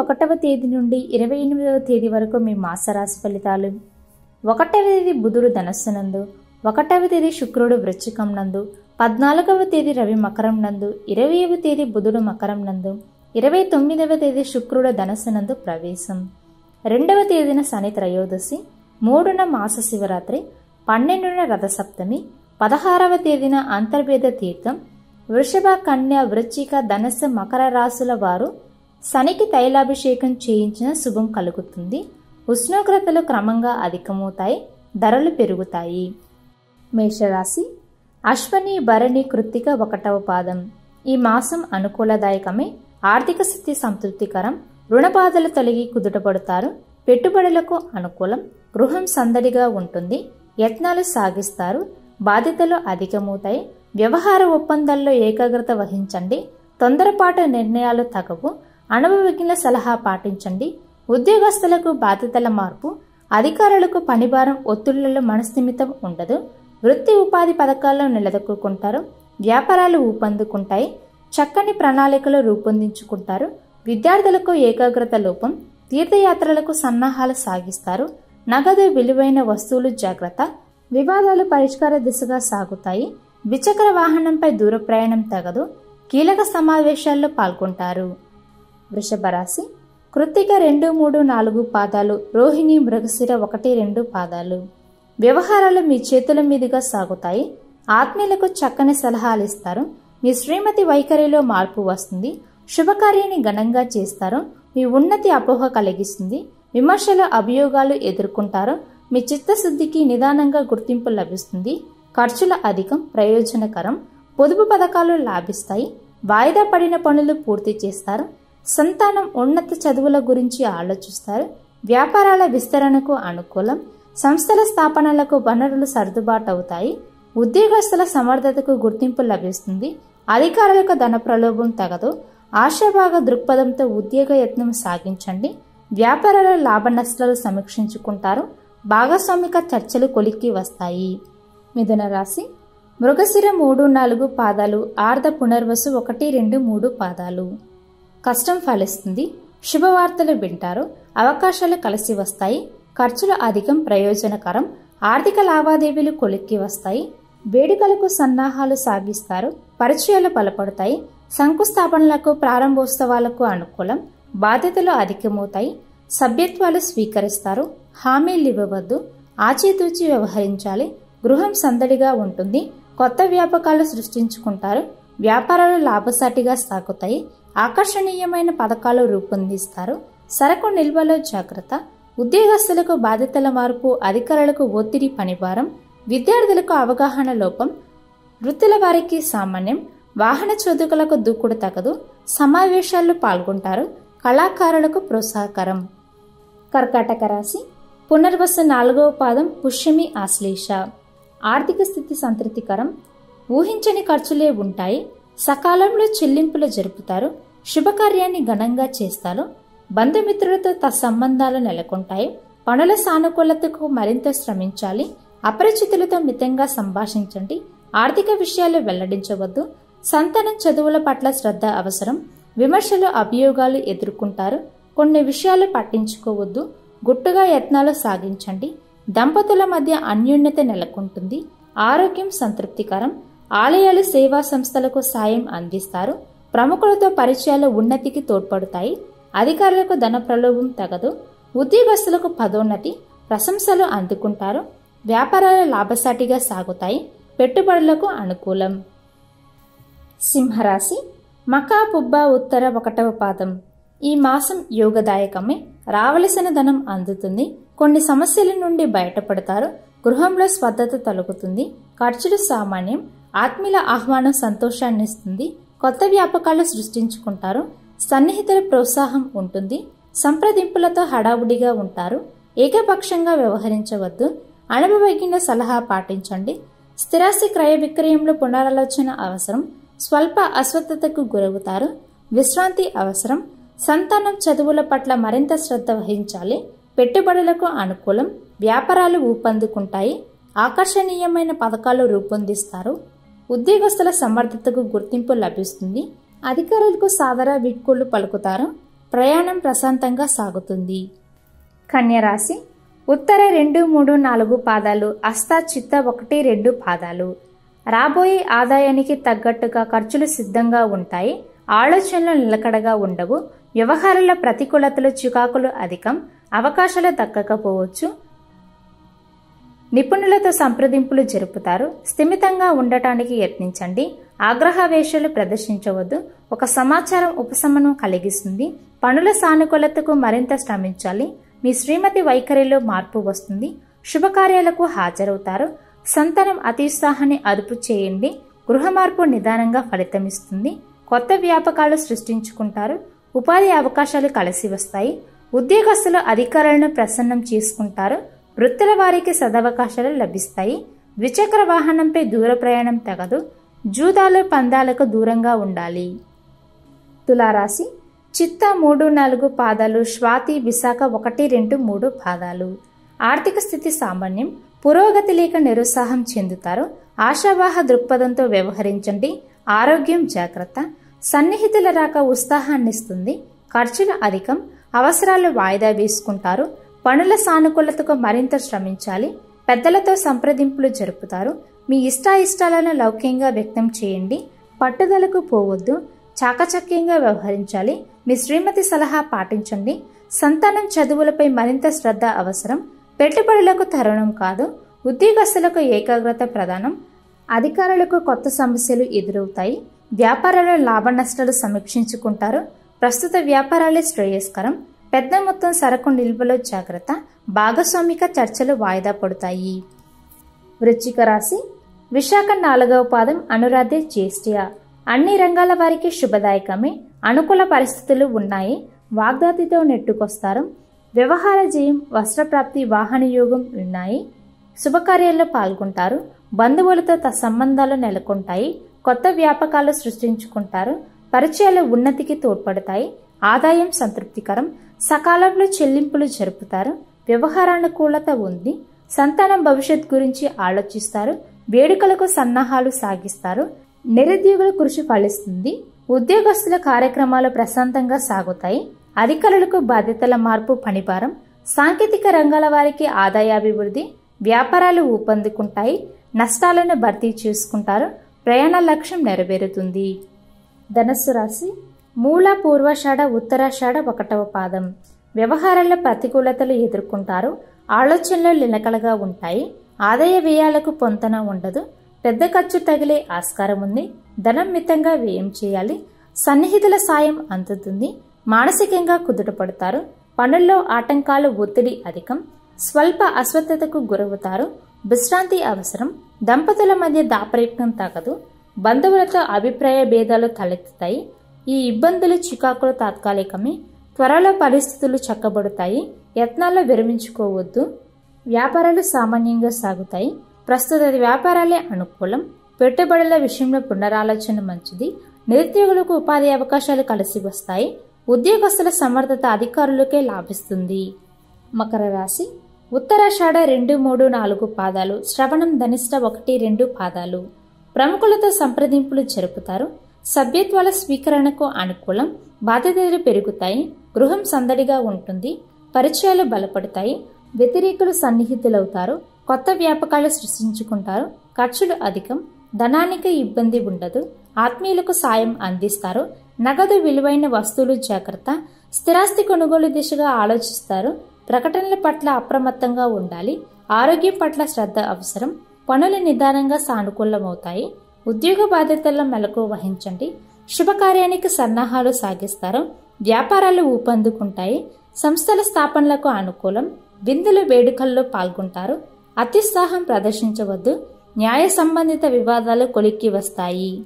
ఒకటవ తేదీ నుండి ఇరవై ఎనిమిదవ తేదీ వరకు మీ మాసరాశి ఫలితాలు. ఒకటవ తేదీ బుధుడు ధనస్సు నందు ఒకటవ తేదీ శుక్రుడు వృశ్చికం నందు పద్నాలుగవ తేదీ రవి మకరం నందు ఇరవైవ తేదీ బుధుడు మకరం నందు ఇరవై తొమ్మిదవ తేదీ శుక్రుడు ధనస్సు నందు ప్రవేశం. రెండవ తేదీన శని త్రయోదశి మూడున మాస శివరాత్రి పన్నెండున రథసప్తమి పదహారవ తేదీన అంతర్వేద తీర్థం వృషభ కన్య వృచ్చిక ధనస్సు మకర రాశుల వారు శనికి తైలాభిషేకం చేయించిన శుభం కలుగుతుంది. ఉష్ణోగ్రతలు క్రమంగా అధికమవుతాయి. ధరలు పెరుగుతాయి. మేషరాశి. అశ్వని భరణి కృత్తిక ఒకటవ పాదం. ఈ మాసం అనుకూలదాయకమే. ఆర్థిక స్థితి సంతృప్తికరం. రుణబాధలు తొలగి కుదుటపడతారు. పెట్టుబడులకు అనుకూలం. గృహం సందడిగా ఉంటుంది. యత్నాలు సాగిస్తారు. బాధ్యతలు అధికమవుతాయి. వ్యవహార ఒప్పందాల్లో ఏకాగ్రత వహించండి. తొందరపాటు నిర్ణయాలు తగవు అనుభవజ్ఞుల సలహా పాటించండి. ఉద్యోగస్తులకు బాధ్యతల మార్పు అధికారులకు పనిభారం ఒత్తిళ్ళలో మనస్థిమితం ఉండదు. వృత్తి ఉపాధి పథకాల్లో నిలదొక్కుంటారు వ్యాపారాలు ఊపందుకుంటాయి. చక్కని ప్రణాళికలు రూపొందించుకుంటారు. విద్యార్థులకు ఏకాగ్రత లోపం తీర్థయాత్రలకు సన్నాహాలు సాగిస్తారు. నగదు విలువైన వస్తువులు జాగ్రత్త. వివాదాలు పరిష్కార దిశగా సాగుతాయి. ద్విచక్ర వాహనంపై దూర ప్రయాణం తగదు. కీలక సమావేశాల్లో పాల్గొంటారు. వృషభ రాశి కృత్తిక రెండు మూడు నాలుగు పాదాలు రోహిణి మృగశిర ఒకటి రెండు పాదాలు. వ్యవహారాలు మీ చేతుల మీదుగా సాగుతాయి. ఆత్మీయులకు చక్కని సలహాలు ఇస్తారు. మీ శ్రీమతి వైఖరిలో మార్పు వస్తుంది. శుభకార్యాన్ని ఘనంగా చేస్తారు. మీ ఉన్నతి అపోహ కలిగిస్తుంది. విమర్శల అభియోగాలు ఎదుర్కొంటారు. మీ చిత్తశుద్ధికి నిదానంగా గుర్తింపు లభిస్తుంది. ఖర్చుల అధికం ప్రయోజనకరం. పొదుపు పథకాలు లాభిస్తాయి. వాయిదా పడిన పనులు పూర్తి చేస్తారు. సంతానం ఉన్నత చదువుల గురించి ఆలోచిస్తారు. వ్యాపారాల విస్తరణకు అనుకూలం. సంస్థల స్థాపనలకు వనరులు సర్దుబాటు అవుతాయి ఉద్యోగస్తుల సమర్థతకు గుర్తింపు లభిస్తుంది. అధికారులకు ధన ప్రలోభం తగదు. ఆశాభాగ దృక్పథంతో ఉద్యోగ యత్నం సాగించండి. వ్యాపారాల లాభ నష్టాలు సమీక్షించుకుంటారు. భాగస్వామిక చర్చలు కొలిక్కి వస్తాయి. మిథున రాశి. మృగశిర మూడు నాలుగు పాదాలు ఆర్ధ పునర్వసు ఒకటి రెండు మూడు పాదాలు. కష్టం ఫలిస్తుంది. శుభవార్తలు వింటారు. అవకాశాలు కలిసి వస్తాయి. ఖర్చులు అధికం ప్రయోజనకరం. ఆర్థిక లావాదేవీలు కొలిక్కి వస్తాయి. వేడుకలకు సన్నాహాలు సాగిస్తారు. పరిచయాలు బలపడతాయి. శంకుస్థాపనలకు ప్రారంభోత్సవాలకు అనుకూలం. బాధ్యతలు అధికమవుతాయి. సభ్యత్వాలు స్వీకరిస్తారు. హామీలు ఇవ్వవద్దు. ఆచితూచి వ్యవహరించాలి. గృహం సందడిగా ఉంటుంది. కొత్త వ్యాపకాలు సృష్టించుకుంటారు. వ్యాపారాలు లాభసాటిగా సాగుతాయి. ఆకర్షణీయమైన పథకాలు రూపొందిస్తారు. సరకు నిల్వలో జాగ్రత్త ఉద్యోగస్తులకు బాధ్యతల మార్పు అధికారులకు ఒత్తిడి పనిభారం విద్యార్థులకు అవగాహన లోపం వృత్తుల వారికి సామాన్యం వాహన చోదకులకు దూకుడు తగదు సమావేశాల్లో పాల్గొంటారు కళాకారులకు ప్రోత్సాహకరం. కర్కాటక రాశి పునర్వసు నాలుగవ పాదం పుష్యమి ఆశ్లేష. ఆర్థిక స్థితి సంతృప్తికరం ఊహించని ఖర్చులే ఉంటాయి సకాలంలో చెల్లింపులు జరుపుతారు శుభకార్యాన్ని ఘనంగా చేస్తారు బంధుమిత్రులతో సంబంధాలు నెలకొంటాయి? పనుల సానుకూలతకు మరింత శ్రమించాలి? అపరిచితులతో మితంగా సంభాషించండి? ఆర్థిక విషయాలు వెల్లడించవద్దు? సంతానం చదువుల పట్ల శ్రద్ధ అవసరం? విమర్శలు అభియోగాలు ఎదుర్కొంటారు? కొన్ని విషయాలు పట్టించుకోవద్దు? గుట్టుగా యత్నాలు సాగించండి? దంపతుల మధ్య అన్యోన్యత నెలకొంటుంది? ఆరోగ్యం సంతృప్తికరం? ఆలయాలు సేవా సంస్థలకు సాయం అందిస్తారు? ప్రముఖులతో పరిచయాలు ఉన్నతికి తోడ్పడతాయి. అధికారులకు ధన ప్రలోభం తగదు. ఉద్యోగస్తులకు పదోన్నతి ప్రశంసలు అందుకుంటారు. వ్యాపారాలు లాభసాటిగా సాగుతాయి. పెట్టుబడులకు అనుకూలం. సింహరాశి మకా పుబ్బ ఉత్తర ఒకటవ పాదం. ఈ మాసం యోగదాయకమే. రావలసిన ధనం అందుతుంది. కొన్ని సమస్యల నుండి బయటపడతారు. గృహంలో స్వద్ధత తొలగుతుంది. ఖర్చులు సామాన్యం. ఆత్మీయుల ఆహ్వానం సంతోషాన్నిస్తుంది. కొత్త వ్యాపకాలు సృష్టించుకుంటారు. సన్నిహితుల ప్రోత్సాహం ఉంటుంది. సంప్రదింపులతో హడావుడిగా ఉంటారు. ఏకపక్షంగా వ్యవహరించవద్దు. అనుభవజ్ఞ సలహా పాటించండి. స్థిరాస్తి క్రయ విక్రయంలో పునరాలోచన అవసరం. స్వల్ప అస్వస్థతకు గురవుతారు. విశ్రాంతి అవసరం. సంతానం చదువుల పట్ల మరింత శ్రద్ధ వహించాలి. పెట్టుబడులకు అనుకూలం. వ్యాపారాలు ఊపందుకుంటాయి. ఆకర్షణీయమైన పథకాలు రూపొందిస్తారు. ఉద్యోగస్తుల సమర్థతకు గుర్తింపు లభిస్తుంది. అధికారులకు సాదర వీడ్కోళ్ళు పలుకుతారు. ప్రయాణం ప్రశాంతంగా సాగుతుంది. కన్యరాశి ఉత్తర రెండు మూడు నాలుగు పాదాలు అస్తా చిత్త ఒకటి రెండు పాదాలు. రాబోయే ఆదాయానికి తగ్గట్టుగా ఖర్చులు సిద్ధంగా ఉంటాయి. ఆలోచనలు నిలకడగా ఉండవు. వ్యవహారాల ప్రతికూలతలు చికాకులు అధికం. అవకాశాలు దక్కకపోవచ్చు. నిపుణులతో సంప్రదింపులు జరుపుతారు. స్థిమితంగా ఉండటానికి యత్నించండి. ఆగ్రహవేశాలు ప్రదర్శించవద్దు. ఒక సమాచారం ఉపశమనం కలిగిస్తుంది. పనుల సానుకూలతకు మరింత శ్రమించాలి. మీ శ్రీమతి వైఖరిలో మార్పు వస్తుంది. శుభకార్యాలకు హాజరవుతారు. సంతానం అతిత్సాహాన్ని అదుపు చేయండి. గృహ మార్పు నిదానంగా ఫలితమిస్తుంది. కొత్త వ్యాపకాలు సృష్టించుకుంటారు. ఉపాధి అవకాశాలు కలిసి వస్తాయి. ఉద్యోగస్తులు అధికారులను ప్రసన్నం చేసుకుంటారు. వృత్తుల వారికి సదవకాశాలు లభిస్తాయి. ద్విచక్ర వాహనంపై దూర ప్రయాణం తగదు. జూదాలు పందాలకు దూరంగా ఉండాలి. తులారాశి. చిత్త మూడు నాలుగు పాదాలు స్వాతి విశాఖ ఒకటి రెండు మూడు పాదాలు. ఆర్థిక స్థితి సామాన్యం. పురోగతి లేక నిరుత్సాహం చెందుతారు. ఆశావాహ దృక్పథంతో వ్యవహరించండి. ఆరోగ్యం జాగ్రత్త. సన్నిహితుల రాక ఉత్సాహాన్నిస్తుంది. ఖర్చులు అధికం. అవసరాలు వాయిదా వేసుకుంటారు. పనుల సానుకూలతకు మరింత శ్రమించాలి. పెద్దలతో సంప్రదింపులు జరుపుతారు. మీ ఇష్టాయిష్టాలను లౌక్యంగా వ్యక్తం చేయండి. పట్టుదలకు పోవద్దు. చాకచక్యంగా వ్యవహరించాలి. మీ శ్రీమతి సలహా పాటించండి. సంతానం చదువులపై మరింత శ్రద్ధ అవసరం. పెట్టుబడులకు తరుణం కాదు. ఉద్యోగస్తులకు ఏకాగ్రత ప్రధానం. అధికారులకు కొత్త సమస్యలు ఎదురవుతాయి. వ్యాపారాల లాభ నష్టాలు సమీక్షించుకుంటారు. ప్రస్తుత వ్యాపారాలే శ్రేయస్కరం. పెద్ద మొత్తం సరకు నిల్వలో జాగ్రత్త భాగస్వామిక చర్చలు వాయిదా పడతాయి. వృశ్చిక రాశి విశాఖ నాలుగవ పాదం అనురాధే జ్యేష్ఠ్య అన్ని రంగాల వారికి శుభదాయకమే. అనుకూల పరిస్థితులు ఉన్నాయి. వాగ్దాతితో నెట్టుకొస్తారు. వ్యవహార జయం వస్త్రప్రాప్తి వాహన యోగం ఉన్నాయి. శుభకార్యాల్లో పాల్గొంటారు. బంధువులతో త సంబంధాలు నెలకొంటాయి. కొత్త వ్యాపకాలు సృష్టించుకుంటారు. పరిచయాలు ఉన్నతికి తోడ్పడతాయి. ఆదాయం సంతృప్తికరం. సకాలంలో చెల్లింపులు జరుపుతారు వ్యవహారానుకూలత ఉంది సంతానం భవిష్యత్ గురించి ఆలోచిస్తారు వేడుకలకు సన్నాహాలు సాగిస్తారు నిరుద్యోగుల కృషి ఫలిస్తుంది ఉద్యోగస్తుల కార్యక్రమాలు ప్రశాంతంగా సాగుతాయి అధికారులకు బాధ్యతల మార్పు పనిభారం సాంకేతిక రంగాల వారికి ఆదాయాభివృద్ధి వ్యాపారాలు ఊపందుకుంటాయి నష్టాలను భర్తీ చేసుకుంటారు ప్రయాణ లక్ష్యం నెరవేరుతుంది. ధనస్సు రాశి మూల పూర్వాషాఢ ఉత్తరాషాఢ ఒకటవ పాదం. వ్యవహారాల ప్రతికూలతలు ఎదుర్కొంటారు. ఆలోచనలు నిలకడగా ఉంటాయి. ఆదాయ వ్యయాలకు పొంతన ఉండదు. పెద్ద ఖర్చు తగిలే ఆస్కారం ఉంది. ధనం మితంగా వ్యయం చేయాలి. సన్నిహితుల సాయం అందుతుంది. మానసికంగా కుదుటపడతారు. పనుల్లో ఆటంకాలు ఒత్తిడి అధికం. స్వల్ప అస్వస్థతకు గురవుతారు. విశ్రాంతి అవసరం. దంపతుల మధ్య దాపరికం తగదు. బంధువులతో అభిప్రాయ భేదాలు తలెత్తుతాయి. ఈ ఇబ్బందులు చికాకులు తాత్కాలికమే. త్వరలో పరిస్థితులు చక్కబడతాయి. యత్నాల్లో విరమించుకోవద్దు. వ్యాపారాలు సామాన్యంగా సాగుతాయి. ప్రస్తుత వ్యాపారాలే అనుకూలం. పెట్టుబడుల విషయంలో పునరాలోచన మంచిది. నిరుద్యోగులకు ఉపాధి అవకాశాలు కలిసి వస్తాయి. ఉద్యోగస్తుల సమర్థత అధికారులకే లాభిస్తుంది. మకర రాశి. ఉత్తరాషాఢ రెండు మూడు నాలుగు పాదాలు. శ్రవణం ధనిష్ట ఒకటి రెండు పాదాలు. ప్రముఖులతో సంప్రదింపులు జరుపుతారు. సభ్యత్వాల స్వీకరణకు అనుకూలం బాధ్యతలు పెరుగుతాయి గృహం సందడిగా ఉంటుంది పరిచయాలు బలపడతాయి వ్యతిరేకులు సన్నిహితులవుతారు కొత్త వ్యాపకాలు సృష్టించుకుంటారు ఖర్చులు అధికం ధనానికి ఇబ్బంది ఉండదు ఆత్మీయులకు సాయం అందిస్తారు నగదు విలువైన వస్తువులు జాగ్రత్త స్థిరాస్తి కొనుగోలు దిశగా ఆలోచిస్తారు ప్రకటనల పట్ల అప్రమత్తంగా ఉండాలి ఆరోగ్యం పట్ల శ్రద్ధ అవసరం పనులు నిదానంగా సానుకూలమవుతాయి ఉద్యోగ బాధ్యతల్లో మెలకు వహించండి. శుభకార్యానికి సన్నాహాలు సాగిస్తారు. వ్యాపారాలు ఊపందుకుంటాయి. సంస్థల స్థాపనలకు అనుకూలం. విందులు వేడుకల్లో పాల్గొంటారు. అత్యుత్సాహం ప్రదర్శించవద్దు. న్యాయ సంబంధిత వివాదాలు కొలిక్కి వస్తాయి.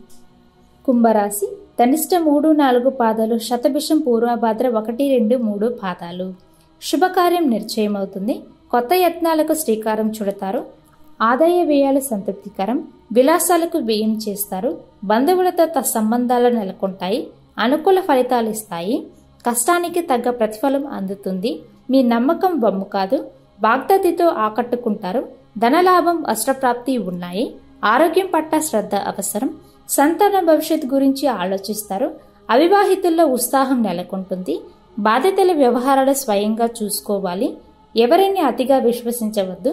కుంభరాశి. ధనిష్ట మూడు నాలుగు పాదాలు శతభిషం పూర్వభాద్ర ఒకటి రెండు మూడు పాదాలు. శుభకార్యం నిశ్చయమవుతుంది. కొత్త యత్నాలకు శ్రీకారం చుడతారు. ఆదాయ వ్యయాలు సంతృప్తికరం విలాసాలకు వ్యయం చేస్తారు బంధువులతో త సంబంధాలు నెలకొంటాయి అనుకూల ఫలితాలు ఇస్తాయి కష్టానికి తగ్గ ప్రతిఫలం అందుతుంది మీ నమ్మకం బొమ్ము కాదు వాగ్దతితో ఆకట్టుకుంటారు ధనలాభం అష్టప్రాప్తి ఉన్నాయి ఆరోగ్యం పట్ల శ్రద్ధ అవసరం సంతాన భవిష్యత్ గురించి ఆలోచిస్తారు అవివాహితుల్లో ఉత్సాహం నెలకొంటుంది బాధ్యతల వ్యవహారాలు స్వయంగా చూసుకోవాలి ఎవరిని అతిగా విశ్వసించవద్దు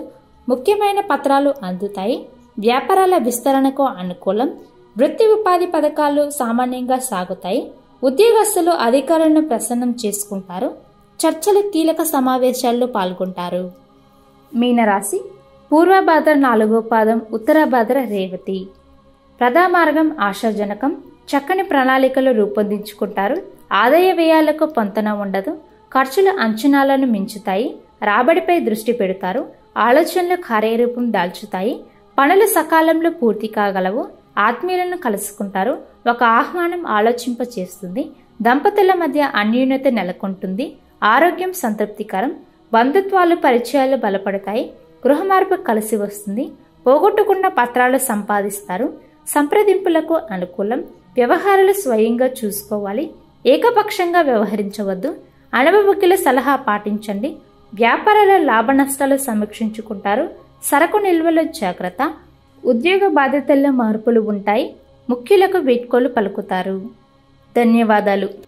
ముఖ్యమైన పత్రాలు అందుతాయి. వ్యాపారాల విస్తరణకు అనుకూలం. వృత్తి ఉపాధి పథకాలు సామాన్యంగా సాగుతాయి. ఉద్యోగస్తులు అధికారులను ప్రసన్నం చేసుకుంటారు. చర్చలు కీలక సమావేశాల్లో పాల్గొంటారు. మీనరాశి పూర్వభాద్ర నాలుగో పాదం ఉత్తరభాద్ర రేవతి. ప్రధామార్గం ఆశాజనకం. చక్కని ప్రణాళికలు రూపొందించుకుంటారు. ఆదాయ వ్యయాలకు పొంతన ఉండదు. ఖర్చుల అంచనాలను మించుతాయి రాబడిపై దృష్టి పెడతారు ఆలోచనలు కార్యరూపం దాల్చుతాయి పనులు సకాలంలో పూర్తి కాగలవు ఆత్మీయులను కలుసుకుంటారు ఒక ఆహ్వానం ఆలోచింప చేస్తుంది దంపతుల మధ్య అన్యూన్యత నెలకొంటుంది ఆరోగ్యం సంతృప్తికరం బంధుత్వాలు పరిచయాలు బలపడతాయి గృహ మార్పు కలిసి వస్తుంది పోగొట్టుకున్న పత్రాలు సంపాదిస్తారు సంప్రదింపులకు అనుకూలం వ్యవహారాలు స్వయంగా చూసుకోవాలి ఏకపక్షంగా వ్యవహరించవద్దు అనుభవకుల సలహా పాటించండి. వ్యాపారాల లాభ నష్టాలు సమీక్షించుకుంటారు. సరకు నిల్వలో జాగ్రత్త. ఉద్యోగ బాధ్యతల్లో మార్పులు ఉంటాయి. ముఖ్యులకు వీడ్కోలు పలుకుతారు. ధన్యవాదాలు.